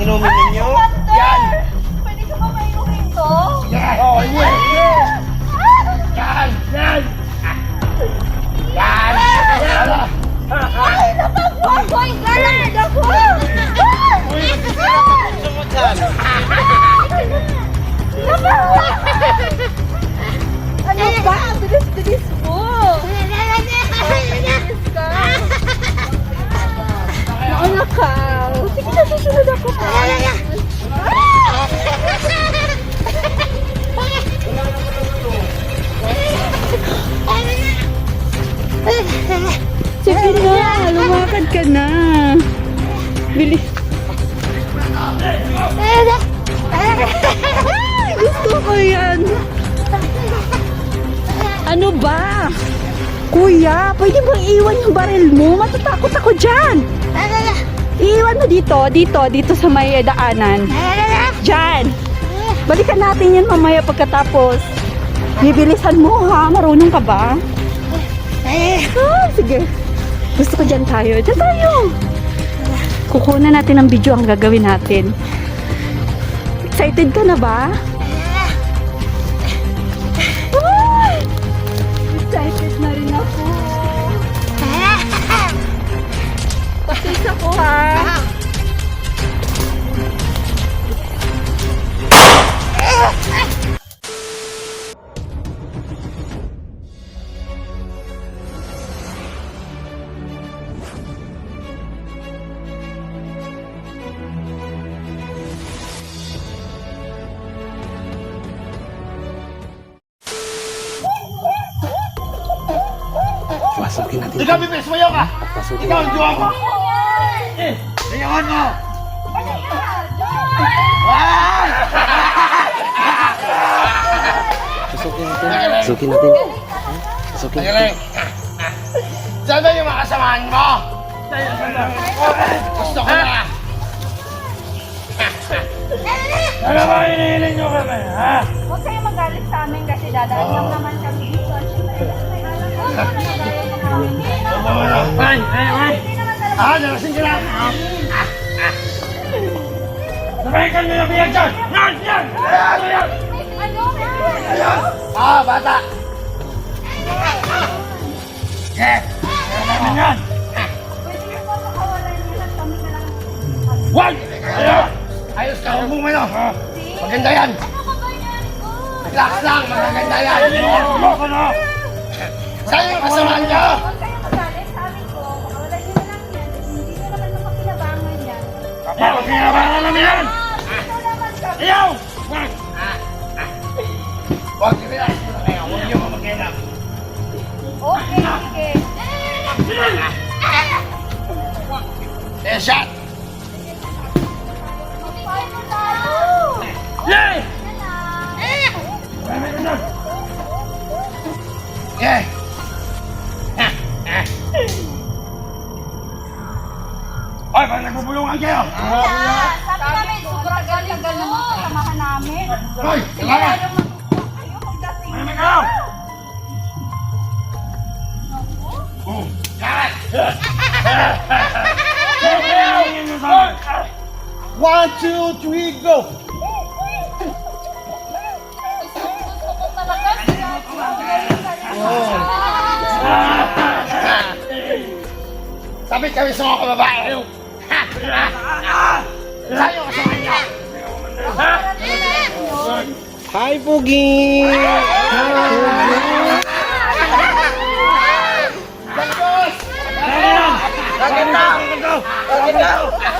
inumin ninyo? Yan! Pwede ka ba mainumin to? Yan! Oo, yan! Yan! Yan! Yan! Yan! Ay, napag-point na lang ako! Sumutan! Ano ba? Bilis-bilis mo! Bilis ka! Nauna ka! Sige na, susunod ako pa! Sige na, lumakad ka na. Bilis. Gusto ko yan. Ano ba? Kuya, pwede bang iwan yung baril mo? Matatakot ako dyan. Iwan mo dito, dito, dito sa may daanan. Dyan. Balikan natin yan mamaya pagkatapos. Bibilisan mo ha, marunong ka ba? Ah, sige. Gusto ko dyan tayo. Dyan tayo. Kukunan natin ang video ang gagawin natin. Excited ka na ba? Pasis ako ha. Pasukin natin. Ikaw, Bibis, mayo ka! Pasukin Ikaw, ang jowa ko! Eh, ayawan mo! Ay! Pasukin natin. Pasukin natin. Pasukin natin. Ba yung mga kasamahan mo? Gusto ko na! Ano ba hinihiling nyo kami, ha? Huwag kayo magalit sa amin kasi dadaan lang naman kami dito. Siyempre, may alam ko na nagagalit na namin. Hindi naman Ay, ay, ay! Ah, nalasin ka lang! Sabay ka nyo yung biyak dyan! Yan, yan! Yan, yan! Ano, may ano. Ah, bata! Eh, namin yan! Wag! Ayos! Ayos ka, huwag mong ano! Maganda yan! Ano? Relax lang, magaganda yan! Saan yung? แล้วแถวมาแล้วเมียนเดี๋ยวบอกที่ไม่ได้แล้วเดี๋ยวมาเกณฑ์นะโอเคโอเคเดชะ One, two, three, go! Talaga Sabi kami sa mga kababae! Saan yung kasama niyo? Ha? Hi, Pugi! Bagos! Bakit na? Bakit na?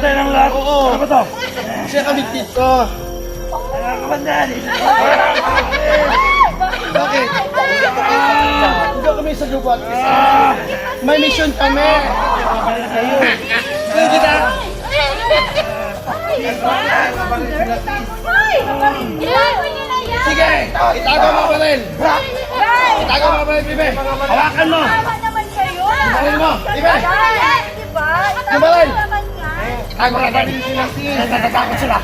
Patay ng lahat! Oo! Ano ba to? Siya kami dito. Bakit? Dito kami sa gubat. May mission kami. Sige kita. Sige, itago mo pa rin. Itago mo pa rin, Bibe. Hawakan mo. Hawakan mo, Bibe. Itago mo pa rin sila. Natatakot sila.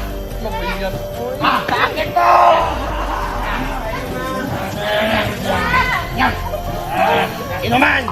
Ah, bakit to? Yan. Inuman.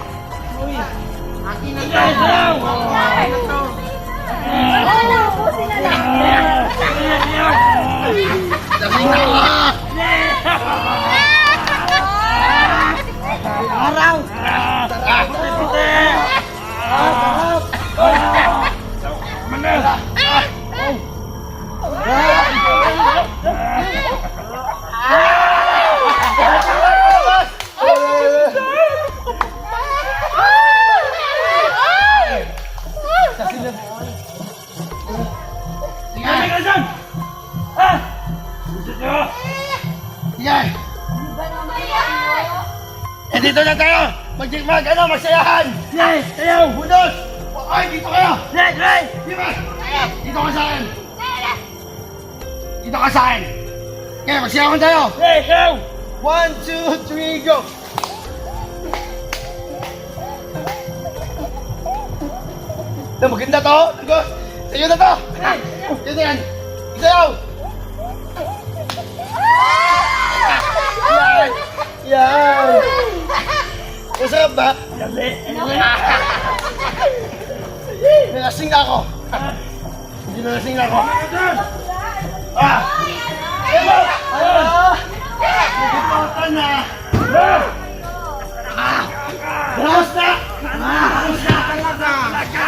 Dito na tayo! Mag, mag ano, magsayahan! Yes! Tayo! Bundos! Ay, dito kayo! Yes, yes! Dito! Dito ka sa akin! Dito ka sa akin! Kaya, magsayahan tayo! Yes, go! One, two, three, go. Na maganda to! Sa'yo na to! Dito yan! Isayaw! Ba? Nalasing na ako! Hindi nalasing na ako! Ah! Ah! Nagpapatan na! Ah! Bawas na! Na talaga!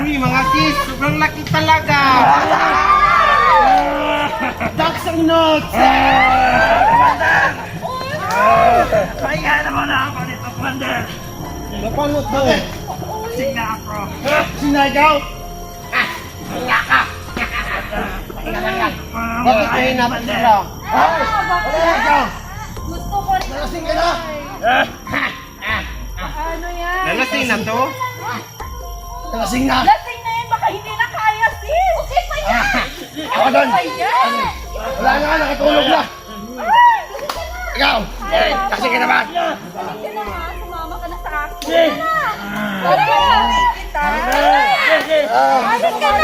Uy, mga sis, sobrang laki talaga. Ducks ang nuts! Pahinga naman na ako nito, Commander! Napalot daw. Sing na ako! Sinagaw? Bakit kayo napatira? Ay! Sinagaw! Gusto ko rin. Nalasing ka na? Ano yan? Nalasing na to? Nalasing na! Lasing na yan, baka hindi na kaya, sis. Okay pa yan. Ako doon! Wala na nga, nakatulog na! Ikaw! Kasi ka naman! Sige na nga, sumama ka na sa akin. Para makakit kita. Ayos ka.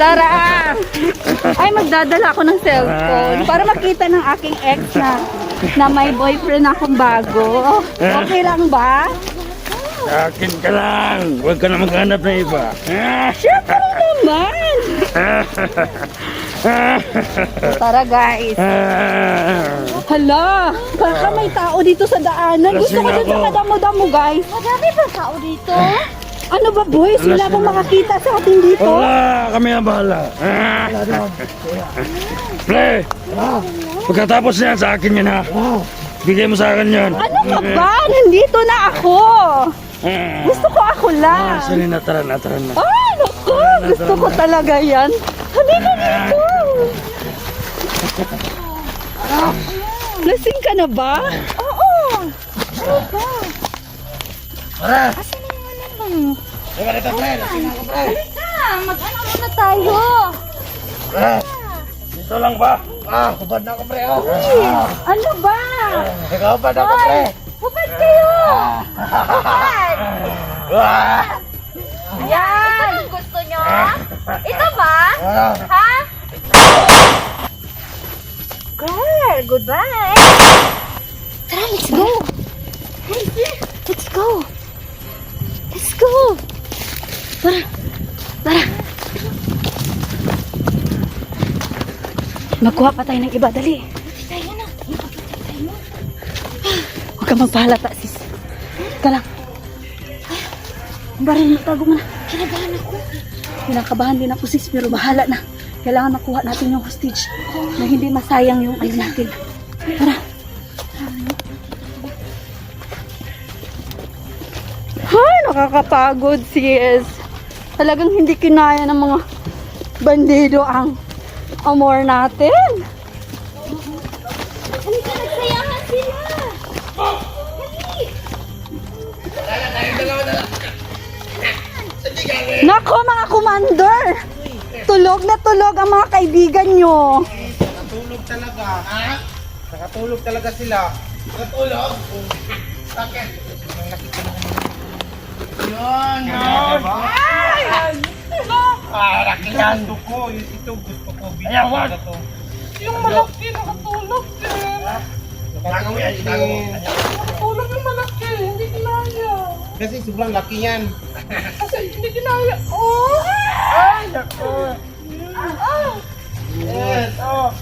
Tara! Ay, magdadala ako ng cellphone para makita ng aking ex na na may boyfriend akong bago. Okay lang ba? Sa akin ka lang. Huwag ka na maghanap ng iba. Siyempre naman! Tara guys. Hala, baka may tao dito sa daanan. Gusto ko dun sa ako. madamo-damo guys. Madami ba tao dito? Ano ba boys? Wala bang makakita sa atin dito? Wala, kami ang bahala. Pre, pagkatapos niyan sa akin yan ha. Bigay mo sa akin yan. Ano ka ba? Nandito na ako. Gusto ko ako Ah, lang. sige na, tara na, tara na. Ay, naku, gusto ko talaga yan. Halika dito. Lasing ka na ba? Oo. Ano ba? Tara! Teka dito, pre! Halika, mag-ano muna tayo. Pre! Dito lang ba? Ah, hubad na ako, pre! Ano ba? Ikaw, hubad ako, pre! Hubad kayo! Hubad! Yan! Ito ang gusto nyo? Ito ba? Ha? Girl, goodbye! Tara, let's go! Let's go! Let's go! Tara! Tara! Magkuha pa tayo ng iba, dali. Tayo na! Huwag kang magpahalata, sis. Ika lang. Ang baril tago mo na. Kinabahan ako. Kinakabahan din ako, sis, pero bahala na. Kailangan makuha natin yung hostage na hindi masayang yung ano natin. Tara. Hay, nakakapagod, sis. Talagang hindi kinaya ng mga bandido ang amor natin. Halika, nagsayahan sila! Nako mga commander! Tulog na tulog ang mga kaibigan nyo. Nakatulog talaga. Ha? Nakatulog talaga sila. Natulog? Bakit? Yun, yun. Ah, laki yan. Gusto ko, ito gusto ko. Ayan, wag. Yung malaki nakatulog din. Itago mo yan, mo. Nakatulog yung malaki, hindi kinaya. Kasi sobrang laki yan. Kasi hindi kinaya. Oh! Ay, naku. Yes, oh.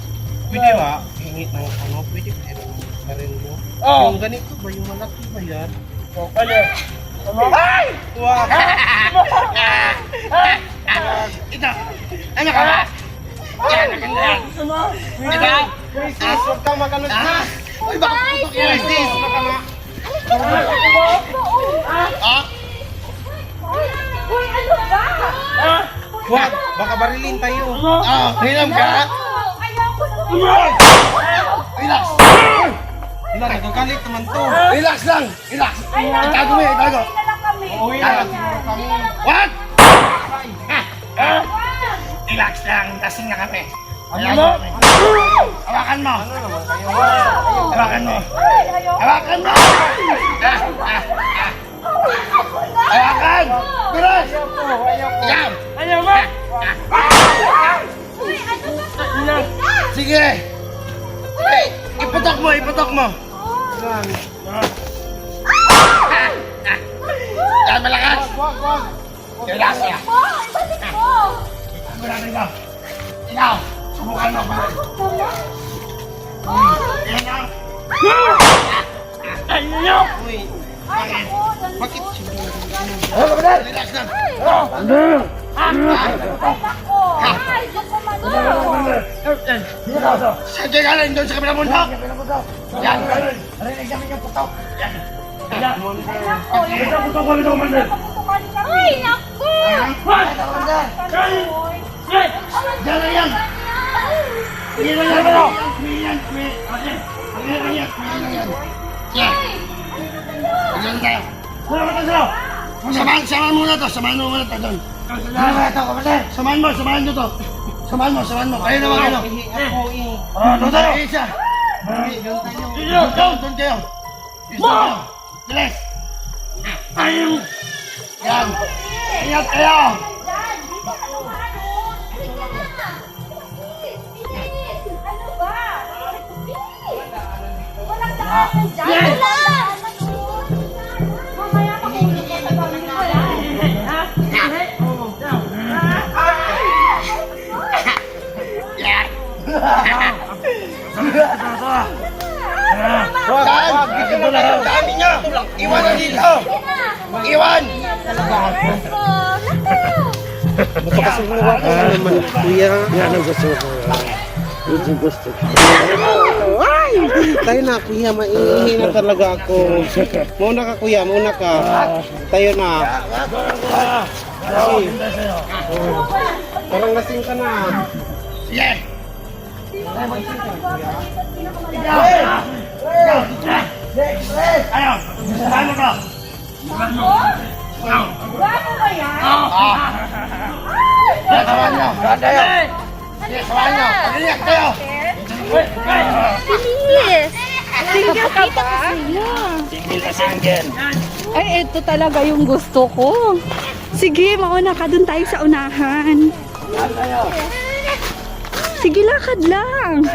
Pwede ba? Hingit ng ano, pwede pero baril mo. Oh. Yung ganito ba, yung malaki ba yan? Oh, ano? Ay! Wow! Ito. Ano ka ba? Yan, maganda yan. Ito. Sis, huwag kang magano Ah. Uy, baka putok yan. Sis, baka ma... Ah? Uy, ano ba? Huwag, baka barilin tayo. Ah, hilam ka? Ayoko sa Relax. Wala, nagagalit naman to. Relax lang. Relax. Itago mo itago. Na lang kami. Uwi na. What? Ah, Relax lang. Lasing na kami. Ano mo? Hawakan mo. Hawakan mo. Hawakan mo. Ah, ah, ah. Hawakan. Bilis. Ikaw. Ayaw mo. Uy, ano ba? Sige. Hey, iputok mo, iputok mo. Yan, malakas. Wag, wag. Relax lang. Oh, ibalik mo! Itago natin ikaw. Ikaw, subukan mo. ang. Ayun. Uy, Ay, ako, dali bakit? Oh, kapitan. Relax lang. Oh. Ay, nako! Ay, Diyos ko man. Sige ka rin doon sa kabilang mundo. Yan. Narinig namin yung putok. Yan. Ay, nako! Yan na yan. Yan na yan. Yan yan. Yan na yan. Yan. Yan. Yan tayo. Samahan, samahan muna to. Samahan mo muna to doon. Samahan mo, samahan nyo to. Samahan mo, samahan mo. Kayo naman kayo. Eh. Oh, doon tayo. Isa. Uy, doon tayo. Doon, doon, doon kayo. Bilis. Ayun. Yan. Ingat kayo. Dad, dito ka naman. Ano ba? Bilis. Walang daanan dyan. Yes. Iwan na dito. Iwan. Napakasuwa ko naman, kuya. Yan ang gusto ko. Yun yung gusto ko. Tayo na, kuya. Maiihi na talaga ako. Muna ka, kuya. Muna ka. Tayo na. Kasi, parang lasing ka na. Sige. Ayaw. Saan mo to? Ayaw. Gwapo ba yan? Ah. Yan, samahan nyo. Sige, samahan nyo. Pag-iyak kayo. Bilis. Single ka ba? Tingin na single. Ay, ito talaga yung gusto ko. Sige, mauna ka. Doon tayo sa unahan. Sige, lakad lang.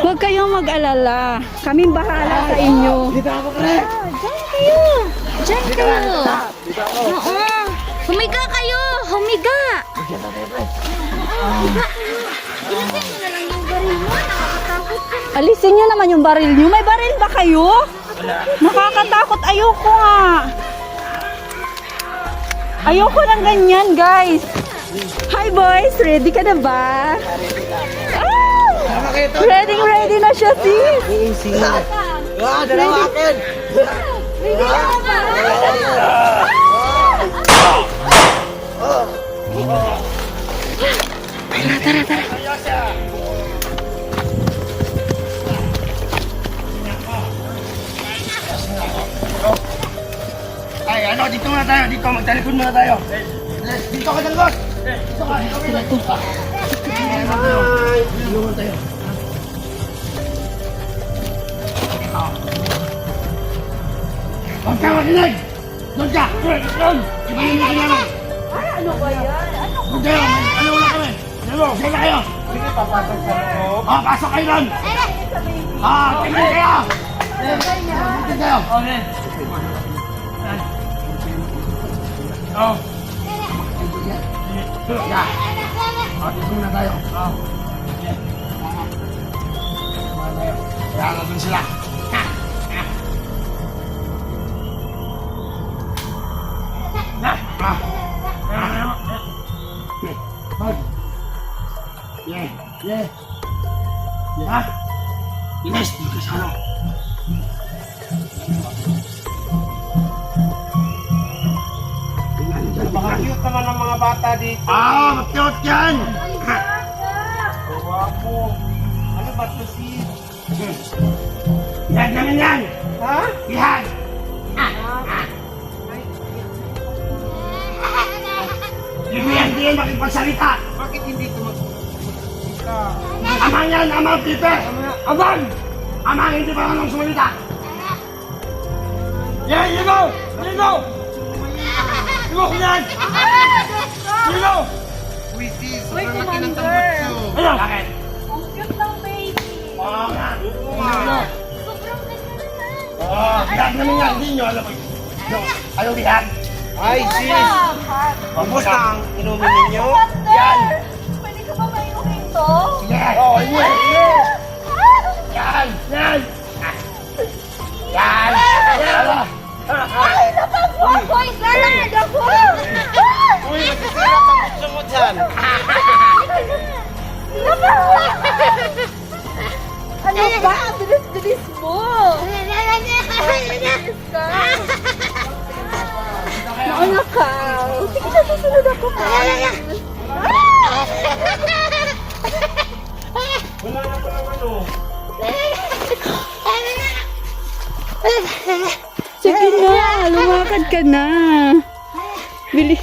Huwag kayong mag-alala. Kaming bahala sa inyo. Dito ako, pre. Diyan kayo. Oo. Humiga kayo. Humiga. Alisin nyo naman yung baril nyo. May baril ba kayo? Nakakatakot. Ayoko nga. Ayoko ng ganyan, guys. Hi, boys. Ready ka na ba? Ah! Kayo. Ready, ready na siya, sis. Easy. Ah, dalawa akin. Ay, ano, dito muna tayo, dito, magtalikod muna tayo. Dito ka, Dalgos! Dito ka, dito ka, dito ka. Ay, dito muna tayo. Huwag ka makinig! Doon ka! Doon! Mo ka namin! Ay, ano ba yan? Ano? Doon kayo! may- Ano wala kami? Ano? Sige na kayo! Sige, papasok sa loob. Oh, pasok kayo doon! Ah, tingnan kayo! Tingnan kayo! Okay. Oh. Yeah. Oh, dito muna tayo. Oh. Na dun sila. Yeah. Yeah. Yeah. Ines, di ka sana. Napaka-cute naman ng mga bata dito. Ah, makyot yan! Ha! Guwapo. Ano ba to si... Yan naman yan! Ha? Yan makipagsalita! Bakit hindi ito mag-kita? Amang yan, amang Peter! Amang! Amang hindi pa marunong sumalita! Yan, ligo! Ligo! Ligo ko yan! Ligo! Uy, sis, sobrang laki ng Commander. tambutso. Ano? Bakit? Ang cute ng baby. Oo nga! nga. Sobrang ganda naman. Oo, bihag naman yan, hindi nyo alam. Ay, sis! Kumusta ang inumin ninyo? Yan! Pwede ka ba mainumin to? Sige! Oo, yun! Yan! Yan! Yan! Yan! Ay, natakbo ako! Isalad ako! Uy, nasisira ang tambutso mo dyan. Ano ba? Ang Bilis-bilis mo! Bilis ka! Nauna ka! Sige na, susunod ako pa! Wala na palang ano. Sige na, lumakad ka na! Bilis!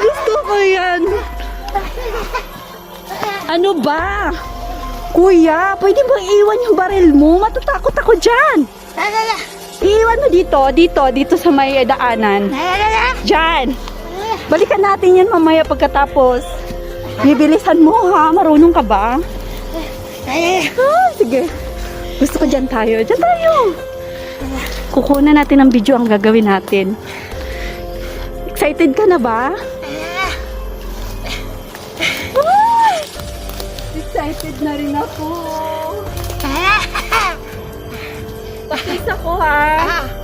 Gusto ko yan! Ano ba? Kuya, pwede bang iwan yung baril mo? Matatakot ako dyan! Iwan mo dito, dito, dito sa may daanan. Diyan! Balikan natin yan mamaya pagkatapos. Bibilisan mo ha, marunong ka ba? Ah, sige. Gusto ko dyan tayo. Dyan tayo. Kukunan natin ng video ang gagawin natin. Excited ka na ba? Excited na rin ako. Pakis ako ha.